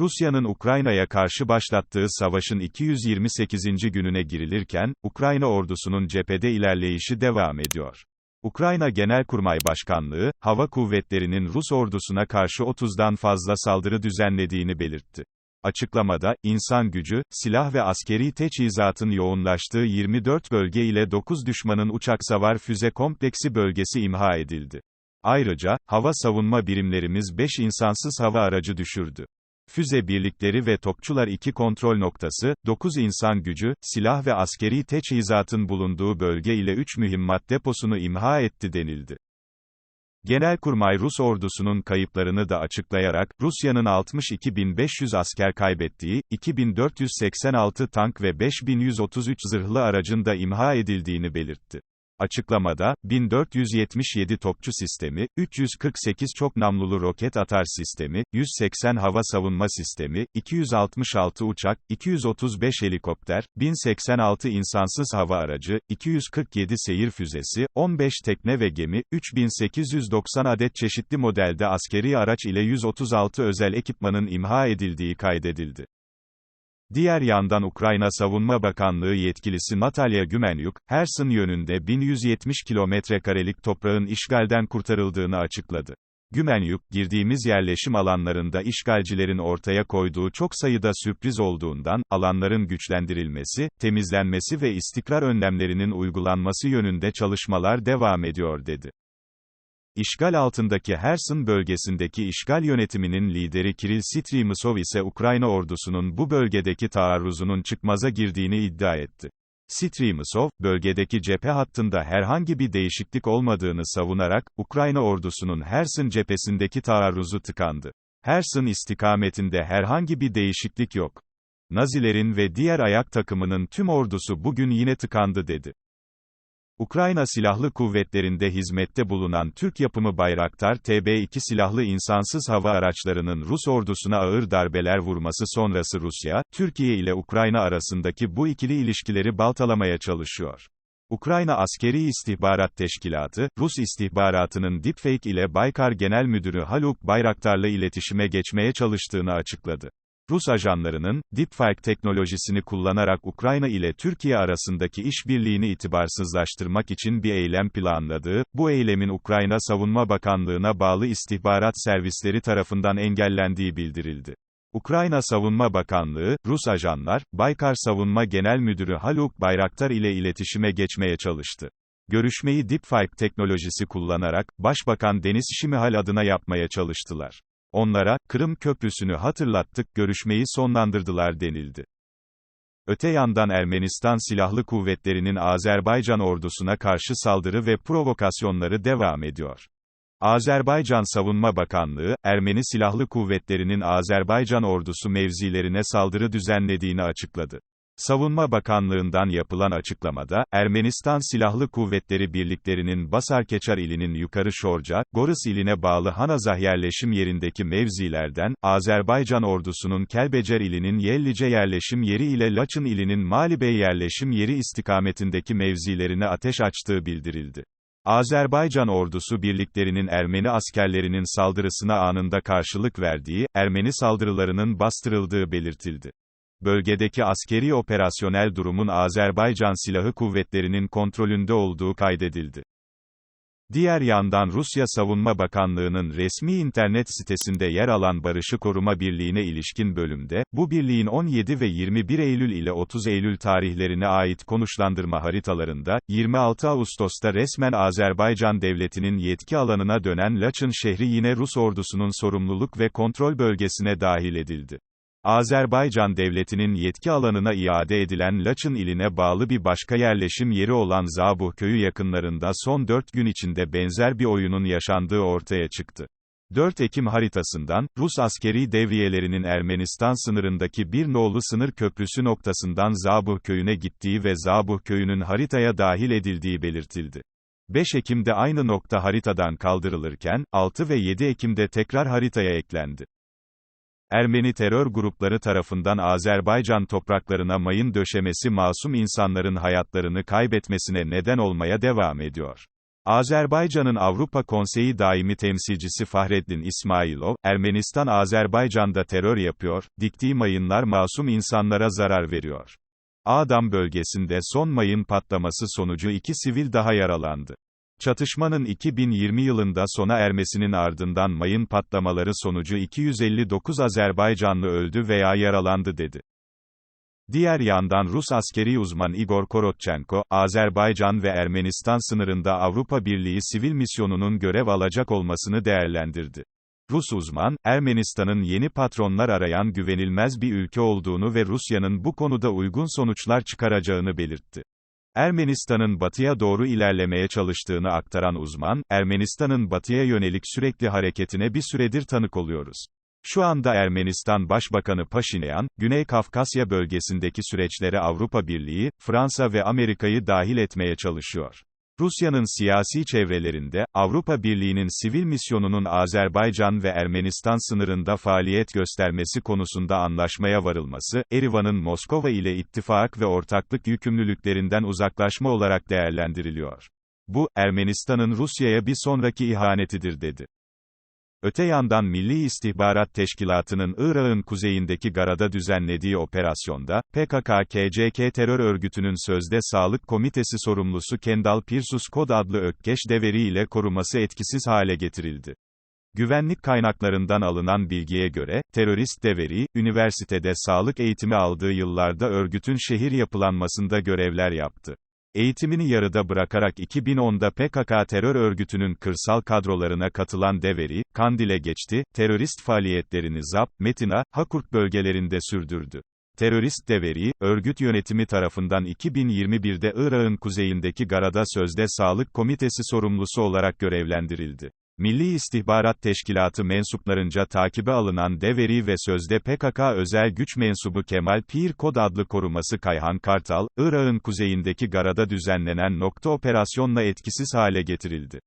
Rusya'nın Ukrayna'ya karşı başlattığı savaşın 228. gününe girilirken, Ukrayna ordusunun cephede ilerleyişi devam ediyor. Ukrayna Genelkurmay Başkanlığı, hava kuvvetlerinin Rus ordusuna karşı 30'dan fazla saldırı düzenlediğini belirtti. Açıklamada, insan gücü, silah ve askeri teçhizatın yoğunlaştığı 24 bölge ile 9 düşmanın uçak savar füze kompleksi bölgesi imha edildi. Ayrıca, hava savunma birimlerimiz 5 insansız hava aracı düşürdü. Füze birlikleri ve topçular 2 kontrol noktası, 9 insan gücü, silah ve askeri teçhizatın bulunduğu bölge ile 3 mühimmat deposunu imha etti denildi. Genelkurmay Rus ordusunun kayıplarını da açıklayarak, Rusya'nın 62.500 asker kaybettiği, 2.486 tank ve 5.133 zırhlı aracın da imha edildiğini belirtti. Açıklamada, 1477 topçu sistemi, 348 çok namlulu roket atar sistemi, 180 hava savunma sistemi, 266 uçak, 235 helikopter, 1086 insansız hava aracı, 247 seyir füzesi, 15 tekne ve gemi, 3890 adet çeşitli modelde askeri araç ile 136 özel ekipmanın imha edildiği kaydedildi. Diğer yandan Ukrayna Savunma Bakanlığı yetkilisi Natalya Gümenyuk, Herson yönünde 1170 kilometrekarelik toprağın işgalden kurtarıldığını açıkladı. Gümenyuk, girdiğimiz yerleşim alanlarında işgalcilerin ortaya koyduğu çok sayıda sürpriz olduğundan, alanların güçlendirilmesi, temizlenmesi ve istikrar önlemlerinin uygulanması yönünde çalışmalar devam ediyor dedi. İşgal altındaki Herson bölgesindeki işgal yönetiminin lideri Kiril Strimysov ise Ukrayna ordusunun bu bölgedeki taarruzunun çıkmaza girdiğini iddia etti. Strimysov, bölgedeki cephe hattında herhangi bir değişiklik olmadığını savunarak, Ukrayna ordusunun Herson cephesindeki taarruzu tıkandı. Herson istikametinde herhangi bir değişiklik yok. Nazilerin ve diğer ayak takımının tüm ordusu bugün yine tıkandı dedi. Ukrayna Silahlı Kuvvetleri'nde hizmette bulunan Türk yapımı Bayraktar TB2 silahlı insansız hava araçlarının Rus ordusuna ağır darbeler vurması sonrası Rusya, Türkiye ile Ukrayna arasındaki bu ikili ilişkileri baltalamaya çalışıyor. Ukrayna Askeri İstihbarat Teşkilatı, Rus istihbaratının deepfake ile Baykar Genel Müdürü Haluk Bayraktar'la iletişime geçmeye çalıştığını açıkladı. Rus ajanlarının, deepfake teknolojisini kullanarak Ukrayna ile Türkiye arasındaki işbirliğini itibarsızlaştırmak için bir eylem planladığı, bu eylemin Ukrayna Savunma Bakanlığı'na bağlı istihbarat servisleri tarafından engellendiği bildirildi. Ukrayna Savunma Bakanlığı, Rus ajanlar, Baykar Savunma Genel Müdürü Haluk Bayraktar ile iletişime geçmeye çalıştı. Görüşmeyi deepfake teknolojisi kullanarak, Başbakan Deniz Şimihal adına yapmaya çalıştılar. Onlara, Kırım Köprüsü'nü hatırlattık, görüşmeyi sonlandırdılar denildi. Öte yandan Ermenistan Silahlı Kuvvetleri'nin Azerbaycan ordusuna karşı saldırı ve provokasyonları devam ediyor. Azerbaycan Savunma Bakanlığı, Ermeni Silahlı Kuvvetleri'nin Azerbaycan ordusu mevzilerine saldırı düzenlediğini açıkladı. Savunma Bakanlığı'ndan yapılan açıklamada, Ermenistan Silahlı Kuvvetleri birliklerinin Basarkeçar ilinin Yukarı Şorca, Goris iline bağlı Hanazah yerleşim yerindeki mevzilerden, Azerbaycan ordusunun Kelbecer ilinin Yellice yerleşim yeri ile Laçın ilinin Malibey yerleşim yeri istikametindeki mevzilerine ateş açtığı bildirildi. Azerbaycan ordusu birliklerinin Ermeni askerlerinin saldırısına anında karşılık verdiği, Ermeni saldırılarının bastırıldığı belirtildi. Bölgedeki askeri operasyonel durumun Azerbaycan Silahı Kuvvetleri'nin kontrolünde olduğu kaydedildi. Diğer yandan Rusya Savunma Bakanlığı'nın resmi internet sitesinde yer alan Barışı Koruma Birliği'ne ilişkin bölümde, bu birliğin 17 ve 21 Eylül ile 30 Eylül tarihlerine ait konuşlandırma haritalarında, 26 Ağustos'ta resmen Azerbaycan Devleti'nin yetki alanına dönen Laçın şehri yine Rus ordusunun sorumluluk ve kontrol bölgesine dahil edildi. Azerbaycan Devleti'nin yetki alanına iade edilen Laçın iline bağlı bir başka yerleşim yeri olan Zabuh köyü yakınlarında son 4 gün içinde benzer bir oyunun yaşandığı ortaya çıktı. 4 Ekim haritasından, Rus askeri devriyelerinin Ermenistan sınırındaki bir nolu sınır köprüsü noktasından Zabuh köyüne gittiği ve Zabuh köyünün haritaya dahil edildiği belirtildi. 5 Ekim'de aynı nokta haritadan kaldırılırken, 6 ve 7 Ekim'de tekrar haritaya eklendi. Ermeni terör grupları tarafından Azerbaycan topraklarına mayın döşemesi masum insanların hayatlarını kaybetmesine neden olmaya devam ediyor. Azerbaycan'ın Avrupa Konseyi daimi temsilcisi Fahreddin İsmailov, Ermenistan Azerbaycan'da terör yapıyor, diktiği mayınlar masum insanlara zarar veriyor. Ağdam bölgesinde son mayın patlaması sonucu iki sivil daha yaralandı. Çatışmanın 2020 yılında sona ermesinin ardından mayın patlamaları sonucu 259 Azerbaycanlı öldü veya yaralandı dedi. Diğer yandan Rus askeri uzman Igor Korotchenko, Azerbaycan ve Ermenistan sınırında Avrupa Birliği sivil misyonunun görev alacak olmasını değerlendirdi. Rus uzman, Ermenistan'ın yeni patronlar arayan güvenilmez bir ülke olduğunu ve Rusya'nın bu konuda uygun sonuçlar çıkaracağını belirtti. Ermenistan'ın batıya doğru ilerlemeye çalıştığını aktaran uzman, Ermenistan'ın batıya yönelik sürekli hareketine bir süredir tanık oluyoruz. Şu anda Ermenistan Başbakanı Paşinyan, Güney Kafkasya bölgesindeki süreçlere Avrupa Birliği, Fransa ve Amerika'yı dahil etmeye çalışıyor. Rusya'nın siyasi çevrelerinde, Avrupa Birliği'nin sivil misyonunun Azerbaycan ve Ermenistan sınırında faaliyet göstermesi konusunda anlaşmaya varılması, Erivan'ın Moskova ile ittifak ve ortaklık yükümlülüklerinden uzaklaşma olarak değerlendiriliyor. Bu, Ermenistan'ın Rusya'ya bir sonraki ihanetidir dedi. Öte yandan Milli İstihbarat Teşkilatı'nın Irak'ın kuzeyindeki Gara'da düzenlediği operasyonda, PKK-KCK terör örgütünün sözde sağlık komitesi sorumlusu Kendall Pirsus Kod adlı Ökkeş Deveri ile koruması etkisiz hale getirildi. Güvenlik kaynaklarından alınan bilgiye göre, terörist Deveri, üniversitede sağlık eğitimi aldığı yıllarda örgütün şehir yapılanmasında görevler yaptı. Eğitimini yarıda bırakarak 2010'da PKK terör örgütünün kırsal kadrolarına katılan Deveri, Kandil'e geçti, terörist faaliyetlerini Zap, Metina, Hakurk bölgelerinde sürdürdü. Terörist Deveri, örgüt yönetimi tarafından 2021'de Irak'ın kuzeyindeki Gara'da sözde sağlık komitesi sorumlusu olarak görevlendirildi. Milli İstihbarat Teşkilatı mensuplarınca takibe alınan Deveri ve sözde PKK özel güç mensubu Kemal Pir Kod adlı koruması Kayhan Kartal, Irak'ın kuzeyindeki Gara'da düzenlenen nokta operasyonla etkisiz hale getirildi.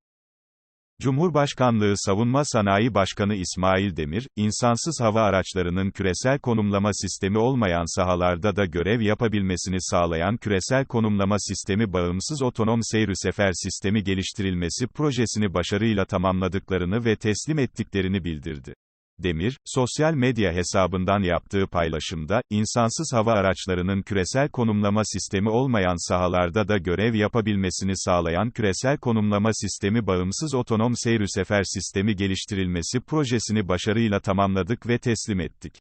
Cumhurbaşkanlığı Savunma Sanayi Başkanı İsmail Demir, insansız hava araçlarının küresel konumlama sistemi olmayan sahalarda da görev yapabilmesini sağlayan küresel konumlama sistemi bağımsız otonom seyri sefer sistemi geliştirilmesi projesini başarıyla tamamladıklarını ve teslim ettiklerini bildirdi. Demir, sosyal medya hesabından yaptığı paylaşımda, insansız hava araçlarının küresel konumlama sistemi olmayan sahalarda da görev yapabilmesini sağlayan küresel konumlama sistemi bağımsız otonom seyri sefer sistemi geliştirilmesi projesini başarıyla tamamladık ve teslim ettik.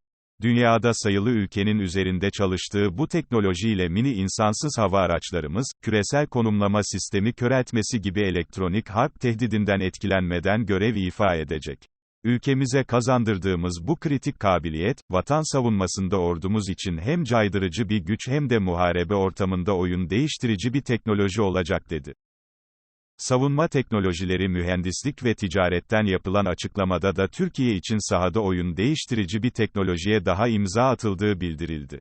Dünyada sayılı ülkenin üzerinde çalıştığı bu teknolojiyle mini insansız hava araçlarımız, küresel konumlama sistemi köreltmesi gibi elektronik harp tehdidinden etkilenmeden görev ifa edecek. Ülkemize kazandırdığımız bu kritik kabiliyet, vatan savunmasında ordumuz için hem caydırıcı bir güç hem de muharebe ortamında oyun değiştirici bir teknoloji olacak dedi. Savunma teknolojileri mühendislik ve ticaretten yapılan açıklamada da Türkiye için sahada oyun değiştirici bir teknolojiye daha imza atıldığı bildirildi.